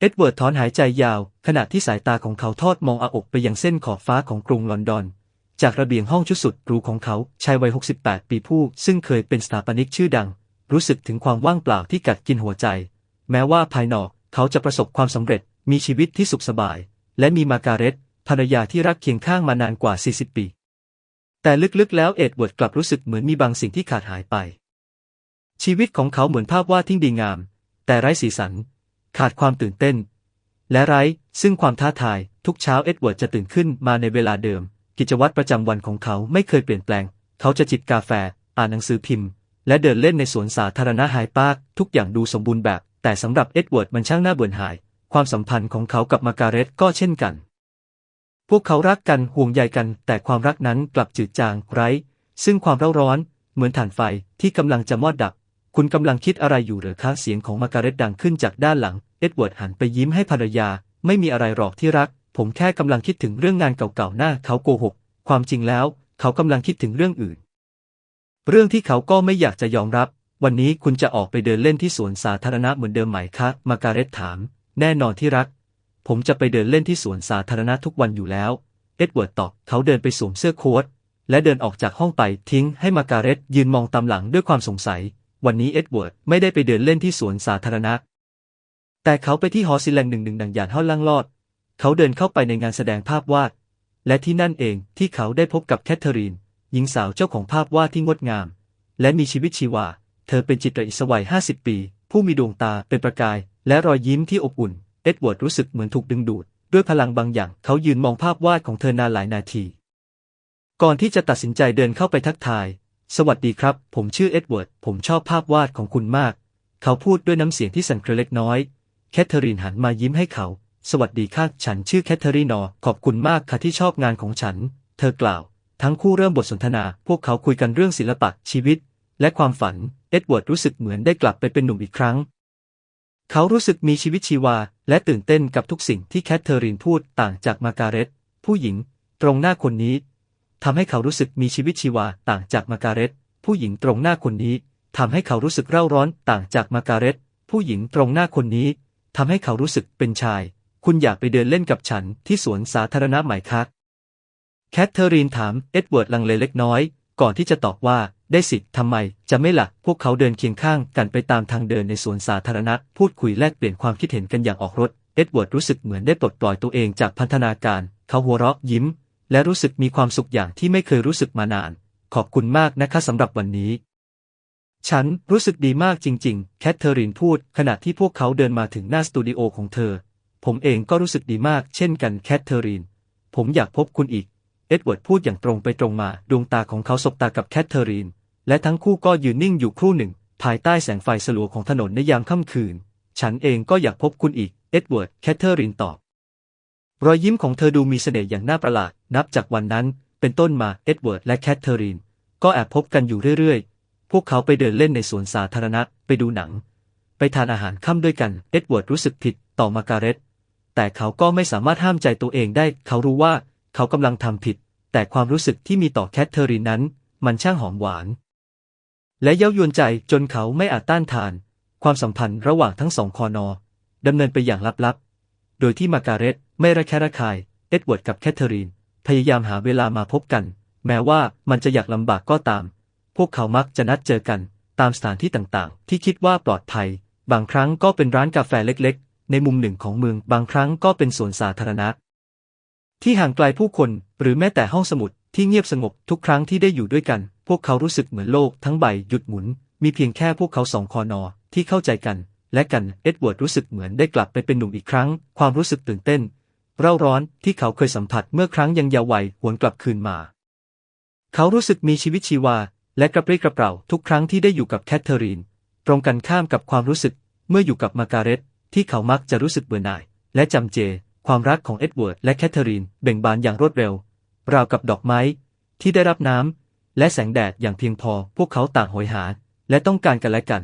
เอ็ดเวิร์ดถอนหายใจยาว ขณะที่สายตาของเขาทอดมองอาอกไปยังเส้นขอบฟ้าของกรุงลอนดอน จากระเบียงห้องชุดสุดหรูของเขาชายวัย 68 ปีผู้ ซึ่งเคยเป็นสถาปนิกชื่อดัง รู้สึกถึงความว่างเปล่าที่กัดกินหัวใจ แม้ว่าภายนอกเขาจะประสบความสำเร็จ มีชีวิตที่สุขสบาย และมีมาการเร็ตภรรยาที่รักเคียงข้างมานานกว่า 40 ปี แต่ลึกๆ แล้วเอ็ดเวิร์ดกลับรู้สึกเหมือนมีบางสิ่งที่ขาดหายไป ชีวิตของเขาเหมือนภาพวาดที่ดีงาม แต่ไร้สีสัน ขาดความตื่นเต้น และไร้ ซึ่งความท้าทาย ทุกเช้าเอ็ดเวิร์ดจะตื่นขึ้นมาในเวลาเดิม กิจวัตรประจำวันของเขาไม่เคยเปลี่ยนแปลง เขาจะจิบกาแฟ อ่านหนังสือพิมพ์ และเดินเล่นในสวนสาธารณะไฮปาร์คทุกอย่างดูสมบูรณ์แบบ แต่สำหรับเอ็ดเวิร์ดมันช่างน่าเบื่อหน่าย ความสัมพันธ์ของเขากับมาการเร็ตก็เช่นกัน พวกเขารักกันห่วงใยกัน แต่ความรักนั้นกลับจืดจางไร้ ซึ่งความเร่าร้อน เหมือนถ่านไฟที่กำลังจะมอดดับ คุณกำลังคิดอะไรอยู่หรือคะเสียงของมาการเร็ตดังขึ้นจากด้านหลัง เอ็ดเวิร์ดหันไปยิ้มให้ภรรยา ไม่มีอะไรหรอกที่รัก ผมแค่กำลังคิดถึงเรื่องงานเก่าๆหน้าเขาโกหก ความจริงแล้ว เขากำลังคิดถึงเรื่องอื่น เรื่องที่เขาก็ไม่อยากจะยอมรับ วันนี้คุณจะออกไปเดินเล่นที่สวนสาธารณะเหมือนเดิมไหมคะ มาการเร็ตถาม แน่นอนที่รัก ผมจะไปเดินเล่นที่สวนสาธารณะทุกวันอยู่แล้ว เอ็ดเวิร์ดตอบ เขาเดินไปสวมเสื้อโค้ทและเดินออกจากห้องไปทิ้งให้มาการเร็ตยืนมองตามหลังด้วยความสงสัย วันนี้เอ็ดเวิร์ดไม่ได้ไปเดินเล่นที่สวนสาธารณะ แต่เขาไปที่หอศิลป์แหล่งหนึ่งหนึ่งดังยานห้องล่างลอด เขาเดินเข้าไปในงานแสดงภาพวาด และที่นั่นเองที่เขาได้พบกับแคทเธอรีน หญิงสาวเจ้าของภาพวาดที่งดงาม และมีชีวิตชีวา เธอเป็นจิตรอิสวัย50ปี ผู้มีดวงตาเป็นประกาย และรอยยิ้มที่อบอุ่น เอ็ดเวิร์ดรู้สึกเหมือนถูกดึงดูด ด้วยพลังบางอย่าง เขายืนมองภาพวาดของเธอนานหลายนาที ก่อนที่จะตัดสินใจเดินเข้าไปทักทาย สวัสดีครับ ผมชื่อเอ็ดเวิร์ด ผมชอบภาพวาดของคุณมาก เขาพูดด้วยน้ำเสียงที่สั่นเครือเล็กน้อย แคทเธอรีนหันมายิ้มให้เขา สวัสดีค่ะ ฉันชื่อแคทเธอรีนอ ขอบคุณมากค่ะที่ชอบงานของฉัน เธอกล่าว ทั้งคู่เริ่มบทสนทนา พวกเขาคุยกันเรื่องศิลปะ ชีวิต และความฝัน เอ็ดเวิร์ดรู้สึกเหมือนได้กลับไปเป็นหนุ่มอีกครั้ง เขารู้สึกมีชีวิตชีวา และตื่นเต้นกับทุกสิ่งที่แคทเธอรีนพูดต่างจากมาการเร็ตผู้หญิง ตรงหน้าคนนี้ ทำให้เขารู้สึกมีชีวิตชีวาต่างจากมาการเร็ตผู้หญิงตรงหน้าคนนี้ทำให้เขารู้สึกเร่าร้อนต่างจากมาการเร็ตผู้หญิงตรงหน้าคนนี้ทำให้เขารู้สึกเป็นชาย คุณอยากไปเดินเล่นกับฉันที่สวนสาธารณะไหมคะแคทเธอรีนถามเอ็ดเวิร์ดลังเลเล็กน้อย ก่อนที่จะตอบว่าได้สิทำไมจะไม่ละ่ะพวกเขาเดินเคียงข้างกันไปตามทางเดินในสวนสาธารณะ พูดคุยแลกเปลี่ยนความคิดเห็นกันอย่างออกรถ เอ็ดเวิร์ดรู้สึกเหมือนได้ปลดปล่อยตัวเองจากพันธนาการ เขาหัวเราะยิ้ม และรู้สึกมีความสุขอย่างที่ไม่เคยรู้สึกมานาน ขอบคุณมากนะคะสำหรับวันนี้ ฉันรู้สึกดีมากจริง ๆ แคทเธอรีนพูดขณะที่พวกเขาเดินมาถึงหน้าสตูดิโอของเธอ ผมเองก็รู้สึกดีมากเช่นกันแคทเธอรีน ผมอยากพบคุณอีก เอ็ดเวิร์ดพูดอย่างตรงไปตรงมา ดวงตาของเขาสบตากับแคทเธอรีน และทั้งคู่ก็ยืนนิ่งอยู่ครู่หนึ่ง ภายใต้แสงไฟสลัวของถนนในยามค่ำคืน ฉันเองก็อยากพบคุณอีก เอ็ดเวิร์ด แคทเธอรีนตอบ รอยยิ้มของเธอดูมีเสน่ห์อย่างน่าประหลาด นับจากวันนั้นเป็นต้นมาเอ็ดเวิร์ดและแคทเธอรีน ก็แอบพบกันอยู่เรื่อยๆ พวกเขาไปเดินเล่นในสวนสาธารณะ ไปดูหนัง ไปทานอาหารค่ำด้วยกัน เอ็ดเวิร์ดรู้สึกผิดต่อมาการเร็ตแต่เขาก็ไม่สามารถห้ามใจตัวเองได้ เขารู้ว่าเขากำลังทำผิด แต่ความรู้สึกที่มีต่อแคทเธอรีนนั้น มันช่างหอมหวาน และเย้ายวนใจจนเขาไม่อาจต้านทาน ความสัมพันธ์ระหว่างทั้งสองคอนอดำเนินไปอย่างลับๆ โดยที่มาการเร็ต ไม่ระแคะระคาย เอ็ดเวิร์ดกับแคทเธอรีน พยายามหาเวลามาพบกัน แม้ว่ามันจะอยากลำบากก็ตาม พวกเขามักจะนัดเจอกัน ตามสถานที่ต่างๆ ที่คิดว่าปลอดภัย บางครั้งก็เป็นร้านกาแฟเล็กๆ ในมุมหนึ่งของเมือง บางครั้งก็เป็นสวนสาธารณะ ที่ห่างไกลผู้คน หรือแม้แต่ห้องสมุดที่เงียบสงบทุกครั้งที่ได้อยู่ด้วยกัน พวกเขารู้สึกเหมือนโลกทั้งใบหยุดหมุน มีเพียงแค่พวกเขาสองคอนอที่เข้าใจกัน และกัน เอ็ดเวิร์ดรู้สึกเหมือนได้กลับไปเป็นหนุ่มอีกครั้ง ความรู้สึกตื่นเต้น เร่าร้อนที่เขาเคยสัมผัสเมื่อครั้งยังเยาว์วัยหวนกลับคืนมา เขารู้สึกมีชีวิตชีวา และกระปรี้กระเปร่าทุกครั้งที่ได้อยู่กับแคทเธอรีน ตรงกันข้ามกับความรู้สึกเมื่ออยู่กับมาการเร็ตที่เขามักจะรู้สึกเบื่อหน่าย และจำเจ ความรักของเอ็ดเวิร์ดและแคทเธอรีนเบ่งบานอย่างรวดเร็ว ราวกับดอกไม้ ที่ได้รับน้ำและแสงแดดอย่างเพียงพอ พวกเขาต่างโหยหา และต้องการกันและกัน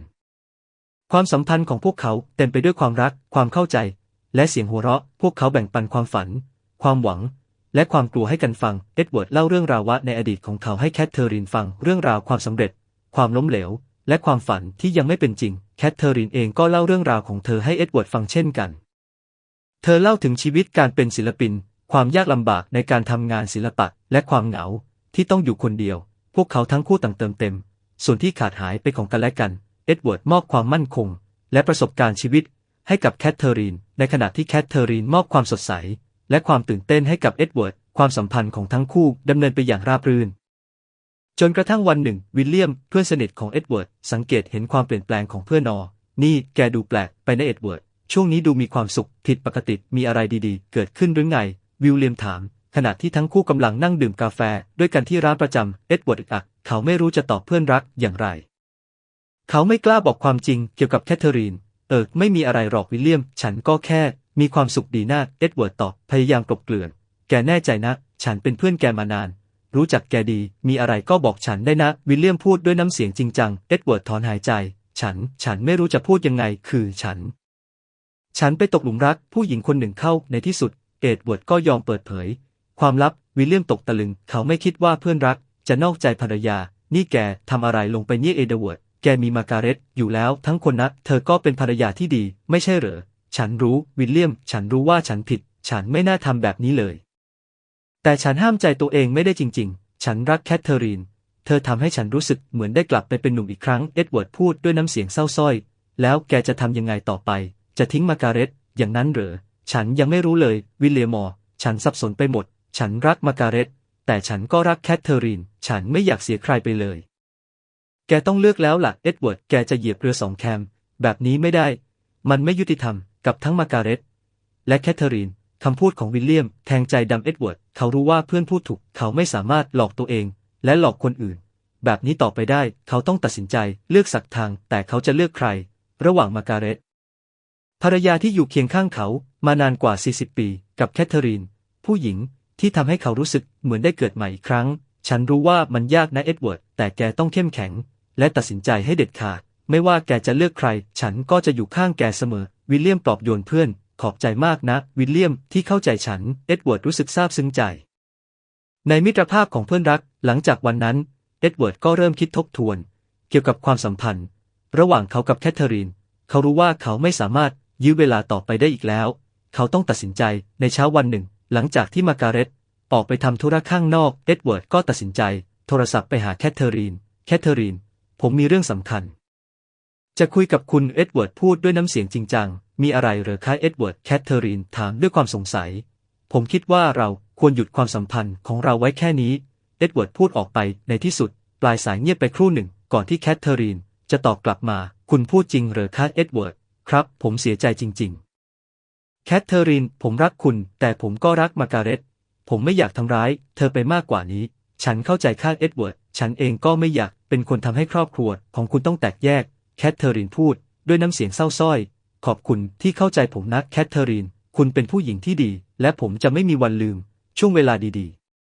ความสัมพันธ์ของพวกเขาเต็มไปด้วยความรัก ความเข้าใจ และเสียงหัวเราะ พวกเขาแบ่งปันความฝัน ความหวัง และความกลัวให้กันฟัง เอ็ดเวิร์ดเล่าเรื่องราวในอดีตของเขาให้แคทเธอรีนฟังเรื่องราวความสำเร็จ ความล้มเหลว และความฝันที่ยังไม่เป็นจริง แคทเธอรีนเองก็เล่าเรื่องราวของเธอให้เอ็ดเวิร์ดฟังเช่นกัน เธอเล่าถึงชีวิตการเป็นศิลปิน ความยากลำบากในการทำงานศิลปะ และความเหงาที่ต้องอยู่คนเดียว พวกเขาทั้งคู่ต่างเติมเต็ม ส่วนที่ขาดหายไปของกันและกัน เอ็ดเวิร์ดมอบความมั่นคง และประสบการณ์ชีวิต ให้กับแคทเธอรีน ในขณะที่แคทเธอรีนมอบความสดใส และความตื่นเต้นให้กับเอ็ดเวิร์ด ความสัมพันธ์ของทั้งคู่ดำเนินไปอย่างราบรื่น จนกระทั่งวันหนึ่ง วิลเลียม เพื่อนสนิทของเอ็ดเวิร์ด สังเกตเห็นความเปลี่ยนแปลงของเพื่อนนอ นี่แกดูแปลกไปนะเอ็ดเวิร์ด ช่วงนี้ดูมีความสุข ผิดปกติ มีอะไรดีๆ เกิดขึ้นหรือไง วิลเลียมถาม ขณะที่ทั้งคู่กำลังนั่งดื่มกาแฟ ด้วยกันที่ร้านประจำเอ็ดเวิร์ดอึกอัก เขาไม่รู้จะตอบเพื่อนรักอย่างไร เขาไม่กล้าบอกความจริงเกี่ยวกับแคทเธอรีน เออ ไม่มีอะไรหรอกวิลเลียม ฉันก็แค่มีความสุขดีนะเอ็ดเวิร์ดตอบพยายามกลบเกลื่อน แกแน่ใจนะ ฉันเป็นเพื่อนแกมานาน รู้จักแกดี มีอะไรก็บอกฉันได้นะ วิลเลียมพูดด้วยน้ำเสียงจริงจัง เอ็ดเวิร์ดถอนหายใจ ฉัน ฉันไม่รู้จะพูดยังไง คือฉัน ฉันไปตกหลุมรักผู้หญิงคนหนึ่งเข้า ในที่สุด เอ็ดเวิร์ดก็ยอมเปิดเผย ความลับ วิลเลียมตกตะลึง เขาไม่คิดว่าเพื่อนรัก จะนอกใจภรรยา นี่แกทำอะไรลงไปเนี่ยเอเดเวิร์ด แกมีมาการเร็ตอยู่แล้วทั้งคนนะเธอก็เป็นภรรยาที่ดี ไม่ใช่เหรอ ฉันรู้ วิลเลียม ฉันรู้ว่าฉันผิด ฉันไม่น่าทำแบบนี้เลย แต่ฉันห้ามใจตัวเองไม่ได้จริง ๆ ฉันรักแคทเธอรีน เธอทำให้ฉันรู้สึกเหมือนได้กลับไปเป็นหนุ่มอีกครั้ง เอ็ดเวิร์ดพูดด้วยน้ำเสียงเศร้าส้อย แล้วแกจะทำยังไงต่อไป จะทิ้งมาการเร็ตอย่างนั้นเหรอ ฉันยังไม่รู้เลย วิลเลียมอร์ฉันสับสนไปหมด ฉันรักมาการเร็ตแต่ฉันก็รักแคทเธอรีน ฉันไม่อยากเสียใครไปเลย แกต้องเลือกแล้วล่ะ เอ็ดเวิร์ด แกจะเหยียบเรือสองแคม แบบนี้ไม่ได้ มันไม่ยุติธรรม กับทั้งมาการเร็ตและแคทเธอรีน คำพูดของวิลเลียม แทงใจดำเอ็ดเวิร์ด เขารู้ว่าเพื่อนพูดถูก เขาไม่สามารถหลอกตัวเอง และหลอกคนอื่น แบบนี้ต่อไปได้ เขาต้องตัดสินใจ เลือกสักทาง แต่เขาจะเลือกใคร ระหว่างมาการเร็ตภรรยาที่อยู่เคียงข้างเขา มานานกว่า 40 ปี กับแคทเธอรีน ผู้หญิงที่ทำให้เขารู้สึกเหมือนได้เกิดใหม่อีกครั้ง ฉันรู้ว่ามันยากนะเอ็ดเวิร์ด แต่แกต้องเข้มแข็ง และตัดสินใจให้เด็ดขาด ไม่ว่าแกจะเลือกใคร ฉันก็จะอยู่ข้างแกเสมอ วิลเลียมปลอบโยนเพื่อน ขอบใจมากนะ วิลเลียมที่เข้าใจฉัน เอ็ดเวิร์ดรู้สึกซาบซึ้งใจ ในมิตรภาพของเพื่อนรัก หลังจากวันนั้น เอ็ดเวิร์ดก็เริ่มคิดทบทวน เกี่ยวกับความสัมพันธ์ ระหว่างเขากับแคทเธอรีน เขารู้ว่าเขาไม่สามารถยื้อเวลาต่อไปได้อีกแล้ว เขาต้องตัดสินใจในเช้าวันหนึ่ง หลังจากที่มาการเร็ตออกไปทำธุระข้างนอก เอ็ดเวิร์ดก็ตัดสินใจ โทรศัพท์ไปหาแคทเธอรีน แคทเธอรีน ผมมีเรื่องสำคัญ จะคุยกับคุณเอ็ดเวิร์ดพูดด้วยน้ำเสียงจริงจัง มีอะไรหรือคะเอ็ดเวิร์ดแคทเธอรีนถามด้วยความสงสัย ผมคิดว่าเราควรหยุดความสัมพันธ์ของเราไว้แค่นี้ เอ็ดเวิร์ดพูดออกไปในที่สุด ปลายสายเงียบไปครู่หนึ่ง ก่อนที่แคทเธอรีนจะตอบกลับมา คุณพูดจริงหรือคะเอ็ดเวิร์ดครับ ผมเสียใจจริง ๆ แคทเธอรีน ผมรักคุณ แต่ผมก็รักมาการเร็ตผมไม่อยากทำร้าย เธอไปมากกว่านี้ ฉันเข้าใจค่าเอ็ดเวิร์ด ฉันเองก็ไม่อยากเป็นคนทำให้ครอบครัวของคุณต้องแตกแยก แคทเธอรีนพูด ด้วยน้ำเสียงเศร้าส้อย ขอบคุณที่เข้าใจผมนะแคทเธอรีน คุณเป็นผู้หญิงที่ดี และผมจะไม่มีวันลืม ช่วงเวลาดี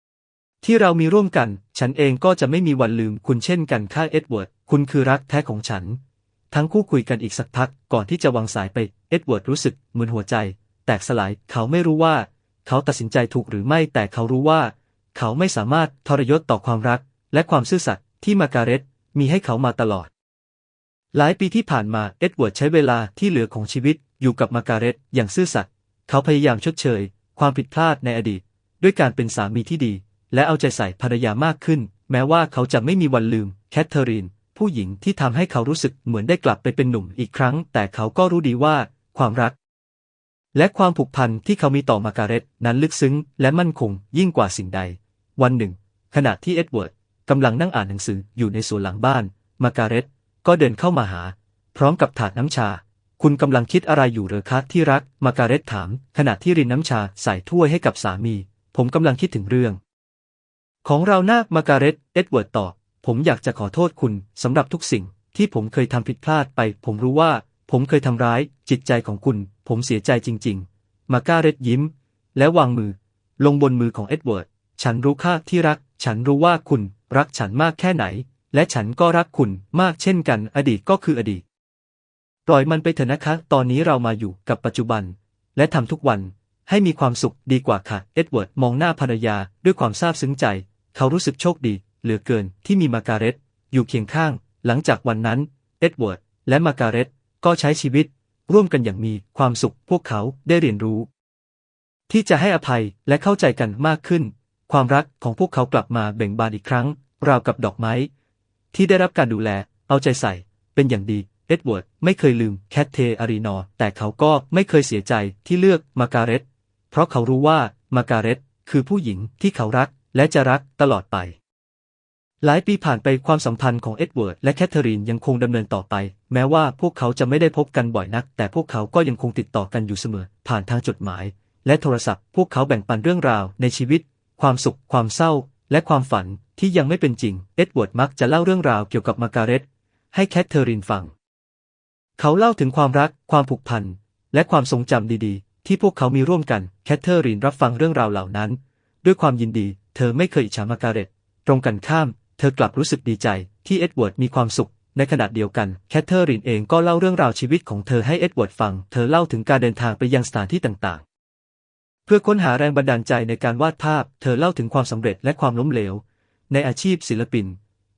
ๆ ที่เรามีร่วมกัน ฉันเองก็จะไม่มีวันลืมคุณเช่นกันค่าเอ็ดเวิร์ด คุณคือรักแท้ของฉัน ทั้งคู่คุยกันอีกสักพัก ก่อนที่จะวางสายไป เอ็ดเวิร์ดรู้สึกเหมือนหัวใจ แตกสลาย เขาไม่รู้ว่า เขาตัดสินใจถูกหรือไม่ แต่เขารู้ว่า เขาไม่สามารถทรยศต่อความรัก และความซื่อสัตย์ที่มาการเร็ตมีให้เขามาตลอด หลายปีที่ผ่านมาเอ็ดเวิร์ดใช้เวลาที่เหลือของชีวิตอยู่กับมาการเร็ตอย่างซื่อสัตย์เขาพยายามชดเชย ความผิดพลาดในอดีต ด้วยการเป็นสามีที่ดี และเอาใจใส่ภรรยามากขึ้น แม้ว่าเขาจะไม่มีวันลืมแคทเธอรีน ผู้หญิงที่ทำให้เขารู้สึกเหมือนได้กลับไปเป็นหนุ่มอีกครั้ง แต่เขาก็รู้ดีว่าความรัก และความผูกพันที่เขามีต่อมาการเร็ตนั้นลึกซึ้ง และมั่นคงยิ่งกว่าสิ่งใด วันหนึ่ง ขณะที่เอ็ดเวิร์ด กำลังนั่งอ่านหนังสืออยู่ในสวนหลังบ้าน มาการเร็ตก็เดินเข้ามาหา พร้อมกับถาดน้ำชา คุณกำลังคิดอะไรอยู่เหรอคะที่รัก มาการเร็ตถาม ขณะที่รินน้ำชาใส่ถ้วยให้กับสามี ผมกำลังคิดถึงเรื่อง ของเราหน้ามาการเร็ตเอ็ดเวิร์ดตอบ ผมอยากจะขอโทษคุณสำหรับทุกสิ่งที่ผมเคยทำผิดพลาดไป ผมรู้ว่า ผมเคยทำร้ายจิตใจของคุณ ผมเสียใจจริง ๆ มาการเร็ตยิ้ม และวางมือ ลงบนมือของเอ็ดเวิร์ด ฉันรู้ค่าที่รัก ฉันรู้ว่าคุณ รักฉันมากแค่ไหน และฉันก็รักคุณมากเช่นกัน อดีตก็คืออดีต ปล่อยมันไปเถอะนะคะ ตอนนี้เรามาอยู่กับปัจจุบัน และทำทุกวันให้มีความสุขดีกว่าค่ะ เอ็ดเวิร์ดมองหน้าภรรยาด้วยความซาบซึ้งใจ เขารู้สึกโชคดี เหลือเกินที่มีมาการเร็ตอยู่เคียงข้าง หลังจากวันนั้น เอ็ดเวิร์ดและมาการเร็ตก็ใช้ชีวิต ร่วมกันอย่างมีความสุข พวกเขาได้เรียนรู้ ที่จะให้อภัยและเข้าใจกันมากขึ้น ความรักของพวกเขากลับมาเบ่งบานอีกครั้ง ราวกับดอกไม้ ที่ได้รับการดูแล เอาใจใส่ เป็นอย่างดี เอ็ดเวิร์ดไม่เคยลืมแคทเทอารีนอ แต่เขาก็ไม่เคยเสียใจที่เลือกมาการเร็ตเพราะเขารู้ว่ามาการเร็ตคือผู้หญิงที่เขารักและจะรักตลอดไป หลายปีผ่านไปความสัมพันธ์ของเอ็ดเวิร์ดและแคทเธอรีนยังคงดำเนินต่อไป แม้ว่าพวกเขาจะไม่ได้พบกันบ่อยนัก แต่พวกเขาก็ยังคงติดต่อกันอยู่เสมอ ผ่านทางจดหมาย และโทรศัพท์ พวกเขาแบ่งปันเรื่องราวในชีวิต ความสุข ความเศร้า และความฝันที่ยังไม่เป็นจริง เอ็ดเวิร์ดมักจะเล่าเรื่องราวเกี่ยวกับมาการเร็ตให้แคทเธอรีนฟัง เขาเล่าถึงความรัก ความผูกพัน และความทรงจำดีๆ ที่พวกเขามีร่วมกัน แคทเธอรีนรับฟังเรื่องราวเหล่านั้น ด้วยความยินดี เธอไม่เคยอิจฉามาการเร็ตตรงกันข้าม เธอกลับรู้สึกดีใจที่เอ็ดเวิร์ดมีความสุขในขณะเดียวกัน แคทเธอรีนเองก็เล่าเรื่องราวชีวิตของเธอให้เอ็ดเวิร์ดฟัง เธอเล่าถึงการเดินทางไปยังสถานที่ต่างๆ เพื่อค้นหาแรงบันดาลใจในการวาดภาพ เธอเล่าถึงความสำเร็จและความล้มเหลว ในอาชีพศิลปิน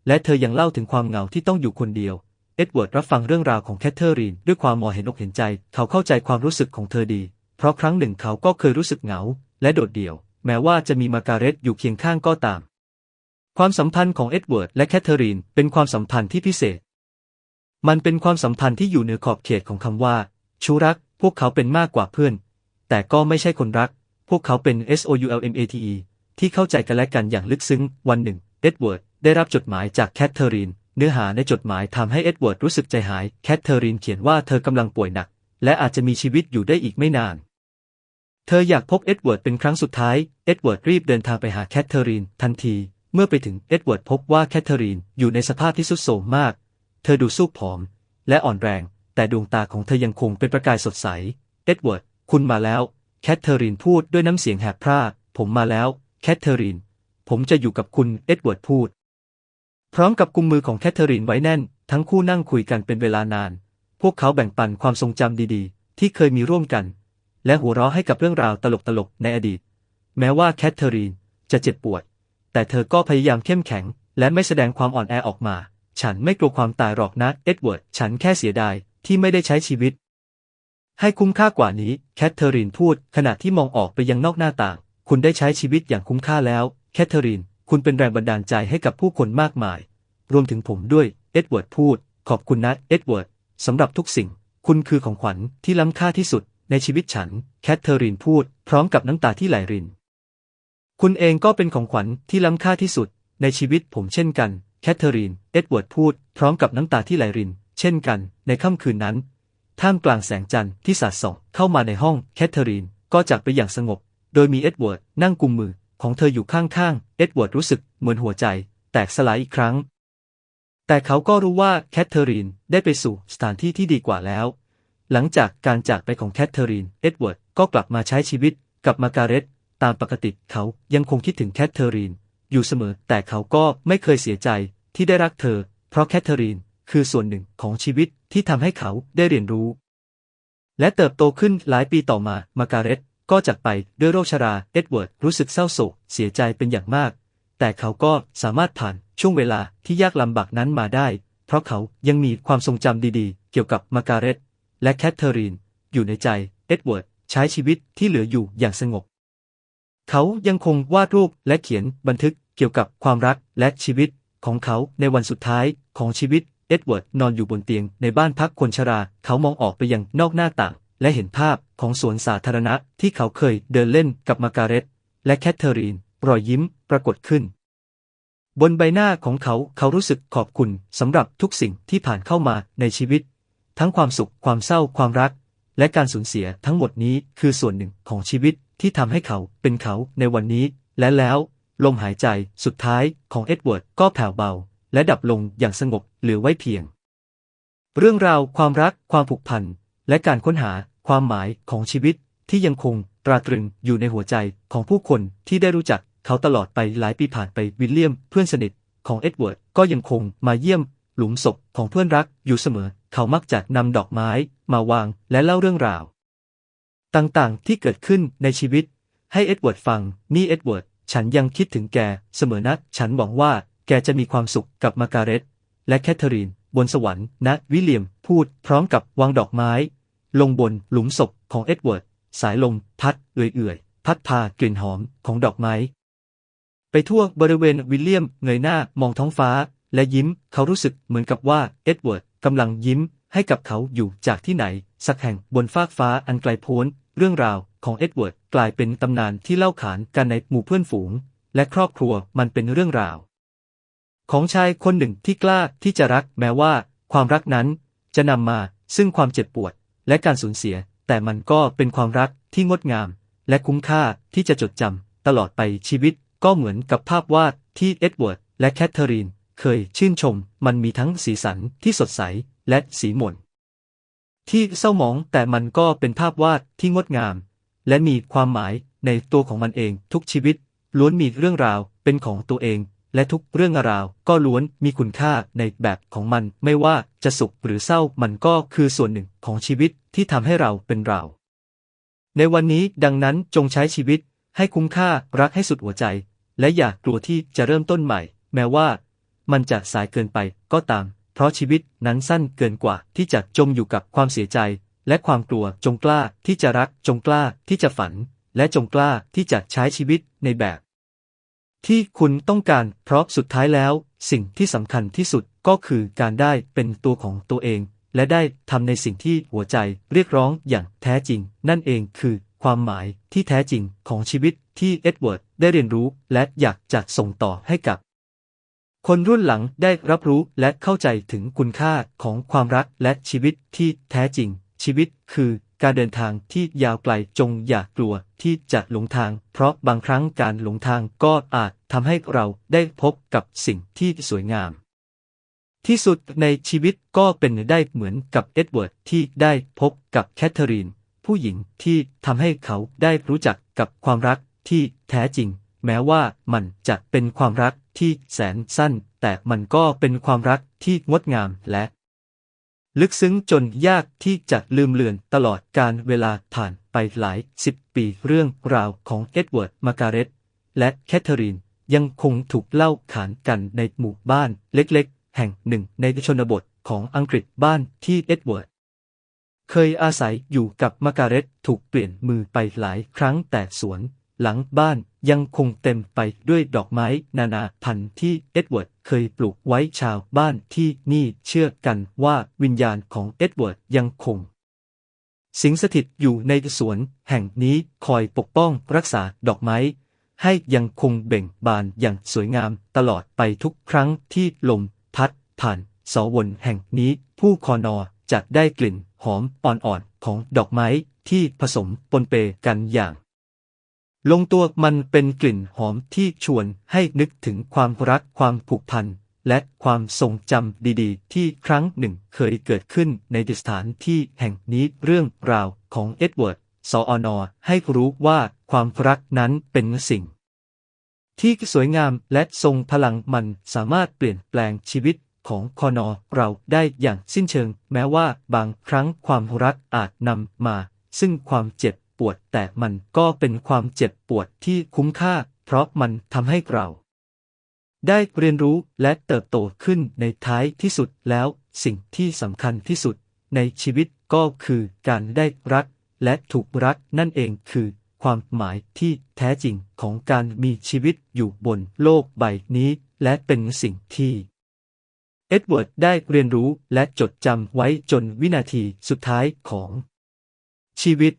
และเธอยังเล่าถึงความเหงาที่ต้องอยู่คนเดียว เอ็ดเวิร์ดรับฟังเรื่องราวของแคทเธอรีนด้วยความมองเห็นอกเห็นใจ เขาเข้าใจความรู้สึกของเธอดี เพราะครั้งหนึ่งเขาก็เคยรู้สึกเหงา และโดดเดี่ยว แม้ว่าจะมีมาการเร็ตอยู่เคียงข้างก็ตาม ความสัมพันธ์ของเอ็ดเวิร์ดและแคทเธอรีนเป็นความสัมพันธ์ที่พิเศษ มันเป็นความสัมพันธ์ที่อยู่เหนือขอบเขตของคำว่าชูรัก พวกเขาเป็นมากกว่าเพื่อน แต่ก็ไม่ใช่คนรัก พวกเขาเป็น SOULMATE ที่เข้าใจกันและกันอย่างลึกซึ้ง วันหนึ่ง เอ็ดเวิร์ดได้รับจดหมายจากแคทเธอรีน เนื้อหาในจดหมายทำให้เอ็ดเวิร์ดรู้สึกใจหาย แคทเธอรีนเขียนว่าเธอกำลังป่วยหนัก และอาจจะมีชีวิตอยู่ได้อีกไม่นาน เธออยากพบเอ็ดเวิร์ดเป็นครั้งสุดท้าย เอ็ดเวิร์ดรีบเดินทางไปหาแคทเธอรีนทันที เมื่อไปถึงเอ็ดเวิร์ดพบว่าแคทเธอรีนอยู่ในสภาพที่ทรุดโทรมมาก เธอดูซูบผอม และอ่อนแรง แต่ดวงตาของเธอยังคงเป็นประกายสดใส เอ็ดเวิร์ด คุณมาแล้ว แคทเธอรีนพูดด้วยน้ำเสียงแหบพร่า ผมมาแล้ว แคทเธอรีน ผมจะอยู่กับคุณเอ็ดเวิร์ดพูด พร้อมกับกุมมือของแคทเธอรีนไว้แน่น ทั้งคู่นั่งคุยกันเป็นเวลานาน พวกเขาแบ่งปันความทรงจำดีๆ ที่เคยมีร่วมกัน และหัวเราะให้กับเรื่องราวตลกๆในอดีต แม้ว่าแคทเธอรีนจะเจ็บปวด แต่เธอก็พยายามเข้มแข็ง และไม่แสดงความอ่อนแอออกมา ฉันไม่กลัวความตายหรอกนะเอ็ดเวิร์ด ฉันแค่เสียดายที่ไม่ได้ใช้ชีวิต ให้คุ้มค่ากว่านี้ แคทเธอรีนพูด ขณะที่มองออกไปยังนอกหน้าต่าง คุณได้ใช้ชีวิตอย่างคุ้มค่าแล้ว แคทเธอรีน คุณเป็นแรงบันดาลใจให้กับผู้คนมากมาย รวมถึงผมด้วย เอ็ดเวิร์ดพูด ขอบคุณนะ เอ็ดเวิร์ดสำหรับทุกสิ่ง คุณคือของขวัญที่ล้ำค่าที่สุด ในชีวิตฉัน แคทเธอรีนพูด พร้อมกับน้ำตาที่ไหลริน คุณเองก็เป็นของขวัญที่ล้ำค่าที่สุด ในชีวิตผมเช่นกัน แคทเธอรีน เอ็ดเวิร์ดพูด พร้อมกับน้ำตาที่ไหลริน เช่นกัน ในค่ำคืนนั้น ท่ามกลางแสงจันทร์ที่สาดส่องเข้ามาในห้องแคทเธอรีนก็จากไปอย่างสงบ โดยมีเอ็ดเวิร์ดนั่งกุมมือของเธออยู่ข้างๆ เอ็ดเวิร์ดรู้สึกเหมือนหัวใจ แตกสลายอีกครั้ง แต่เขาก็รู้ว่าแคทเธอรีนได้ไปสู่สถานที่ที่ดีกว่าแล้ว หลังจากการจากไปของแคทเธอรีน เอ็ดเวิร์ดก็กลับมาใช้ชีวิตกับมาการเร็ตตามปกติเขายังคงคิดถึงแคทเธอรีนอยู่เสมอ แต่เขาก็ไม่เคยเสียใจที่ได้รักเธอ เพราะแคทเธอรีนคือส่วนหนึ่งของชีวิต ที่ทำให้เขาได้เรียนรู้ และเติบโตขึ้นหลายปีต่อมามาการเร็ตก็จากไปด้วยโรคชรา เอ็ดเวิร์ดรู้สึกเศร้าโศกเสียใจเป็นอย่างมาก แต่เขาก็สามารถผ่านช่วงเวลาที่ยากลำบากนั้นมาได้ เพราะเขายังมีความทรงจำดีๆ เกี่ยวกับมาการเร็ตและแคทเธอรีน อยู่ในใจ เอ็ดเวิร์ดใช้ชีวิตที่เหลืออยู่อย่างสงบ เขายังคงวาดรูปและเขียนบันทึกเกี่ยวกับความรักและชีวิตของเขาในวันสุดท้ายของชีวิต เอ็ดเวิร์ดนอนอยู่บนเตียงในบ้านพักคนชรา เขามองออกไปยังนอกหน้าต่าง และเห็นภาพของสวนสาธารณะที่เขาเคยเดินเล่นกับมาการเร็ตและแคทเธอรีน รอยยิ้มปรากฏขึ้น บนใบหน้าของเขาเขารู้สึกขอบคุณสำหรับทุกสิ่งที่ผ่านเข้ามาในชีวิต ทั้งความสุขความเศร้าความรัก และการสูญเสียทั้งหมดนี้คือส่วนหนึ่งของชีวิตที่ทำให้เขาเป็นเขาในวันนี้ และแล้ว ลมหายใจสุดท้ายของเอ็ดเวิร์ดก็แผ่วเบา และดับลงอย่างสงบเหลือไว้เพียง เรื่องราวความรักความผูกพัน และการค้นหาความหมายของชีวิตที่ยังคงตราตรึงอยู่ในหัวใจของผู้คนที่ได้รู้จักเขาตลอดไปหลายปีผ่านไปวิลเลียมเพื่อนสนิทของเอ็ดเวิร์ดก็ยังคงมาเยี่ยม หลุมศพของเพื่อนรักอยู่เสมอ เขามักจะนำดอกไม้มาวางและเล่าเรื่องราว ต่างๆที่เกิดขึ้นในชีวิต ให้เอ็ดเวิร์ดฟังนี่เอ็ดเวิร์ดฉันยังคิดถึงแกเสมอนะฉันหวังว่า แกจะมีความสุขกับมาการเร็ตและแคทเธอรีน บนสวรรค์นะวิลเลียมพูดพร้อมกับวางดอกไม้ ลงบนหลุมศพของเอ็ดเวิร์ด สายลมพัดเอื่อยๆ พัดพากลิ่นหอมของดอกไม้ ไปทั่วบริเวณวิลเลียมเงยหน้ามองท้องฟ้า และยิ้มเขารู้สึกเหมือนกับว่าเอ็ดเวิร์ดกำลังยิ้มให้กับเขาอยู่จากที่ไหน สักแห่งบนฟากฟ้าอันไกลโพ้น เรื่องราวของเอ็ดเวิร์ดกลายเป็นตำนานที่เล่าขานกันในหมู่เพื่อนฝูง และครอบครัวมันเป็นเรื่องราว ของชายคนหนึ่งที่กล้าที่จะรักแม้ว่าความรักนั้นจะนำมาซึ่งความเจ็บปวดและการสูญเสีย แต่มันก็เป็นความรักที่งดงาม และคุ้มค่าที่จะจดจำตลอดไปชีวิตก็เหมือนกับภาพวาดที่เอ็ดเวิร์ดและแคทเธอรีนเคยชื่นชม มันมีทั้งสีสันที่สดใสและสีหม่นที่เศร้าหมองแต่มันก็เป็นภาพวาดที่งดงาม และมีความหมายในตัวของมันเองทุกชีวิต ล้วนมีเรื่องราวเป็นของตัวเอง และทุกเรื่องราวก็ล้วนมีคุณค่าในแบบของมัน ไม่ว่าจะสุขหรือเศร้ามันก็คือส่วนหนึ่งของชีวิตที่ทำให้เราเป็นเรา ในวันนี้ดังนั้นจงใช้ชีวิตให้คุ้มค่ารักให้สุดหัวใจ และอย่ากกลัวที่จะเริ่มต้นใหม่ แม้ว่ามันจะสายเกินไปก็ตาม เพราะชีวิตนั้นสั้นเกินกว่าที่จะจมอยู่กับความเสียใจ และความกลัวจงกล้าที่จะรักจงกล้าที่จะฝัน และจงกล้าที่จะใช้ชีวิตในแบบ ที่คุณต้องการ เพราะสุดท้ายแล้ว สิ่งที่สำคัญที่สุดก็คือการได้เป็นตัวของตัวเอง และได้ทำในสิ่งที่หัวใจเรียกร้องอย่างแท้จริง นั่นเองคือความหมายที่แท้จริงของชีวิตที่เอ็ดเวิร์ดได้เรียนรู้และอยากจะส่งต่อให้กับ คนรุ่นหลังได้รับรู้และเข้าใจถึงคุณค่าของความรักและชีวิตที่แท้จริง ชีวิตคือ การเดินทางที่ยาวไกลจงอย่ากลัวที่จะหลงทาง เพราะบางครั้งการหลงทางก็อาจทำให้เราได้พบกับสิ่งที่สวยงาม ที่สุดในชีวิตก็เป็นได้เหมือนกับเอ็ดเวิร์ดที่ได้พบกับแคทเธอรีน ผู้หญิงที่ทำให้เขาได้รู้จักกับความรักที่แท้จริง แม้ว่ามันจะเป็นความรักที่แสนสั้น แต่มันก็เป็นความรักที่งดงามและ ลึกซึ้งจนยากที่จะลืมเลือนตลอดการเวลาผ่านไปหลายสิบปีเรื่องราวของเอ็ดเวิร์ดมาการเร็ตและแคทเธอรีนยังคงถูกเล่าขานกันในหมู่บ้านเล็กๆ แห่งหนึ่งในชนบทของอังกฤษบ้านที่เอ็ดเวิร์ดเคยอาศัยอยู่กับมาการเร็ตถูกเปลี่ยนมือไปหลายครั้งแต่สวน หลังบ้านยังคงเต็มไปด้วยดอกไม้นานาพันธุ์ที่เอ็ดเวิร์ดเคยปลูกไว้ชาวบ้านที่นี่เชื่อกันว่าวิญญาณของเอ็ดเวิร์ดยังคง สิงสถิตอยู่ในสวนแห่งนี้คอยปกป้องรักษาดอกไม้ให้ยังคงเบ่งบานอย่างสวยงามตลอดไปทุกครั้งที่ลมพัดผ่านสวนแห่งนี้ผู้คอนอจะได้กลิ่นหอมอ่อนๆของดอกไม้ที่ผสมปนเปกันอย่าง ลงตัวมันเป็นกลิ่นหอมที่ชวนให้นึกถึงความรักความผูกพัน และความทรงจำดีๆ ที่ครั้งหนึ่งเคยเกิดขึ้นในสถานที่แห่งนี้เรื่องราวของเอ็ดเวิร์ดสอนอให้รู้ว่าความรักนั้นเป็นสิ่ง ที่สวยงามและทรงพลังมันสามารถเปลี่ยนแปลงชีวิตของคอนอเราได้อย่างสิ้นเชิง แม้ว่าบางครั้งความรักอาจนำมา ซึ่งความเจ็บ ปวด แต่มันก็เป็นความเจ็บปวดที่คุ้มค่า เพราะมันทำให้เรา ได้เรียนรู้และเติบโตขึ้นในท้ายที่สุดแล้ว สิ่งที่สำคัญที่สุด ในชีวิตก็คือการได้รัก และถูกรักนั่นเองคือ ความหมายที่แท้จริงของการมีชีวิตอยู่บนโลกใบนี้ และเป็นสิ่งที่เอ็ดเวิร์ดได้เรียนรู้และจดจำไว้จนวินาทีสุดท้ายของชีวิต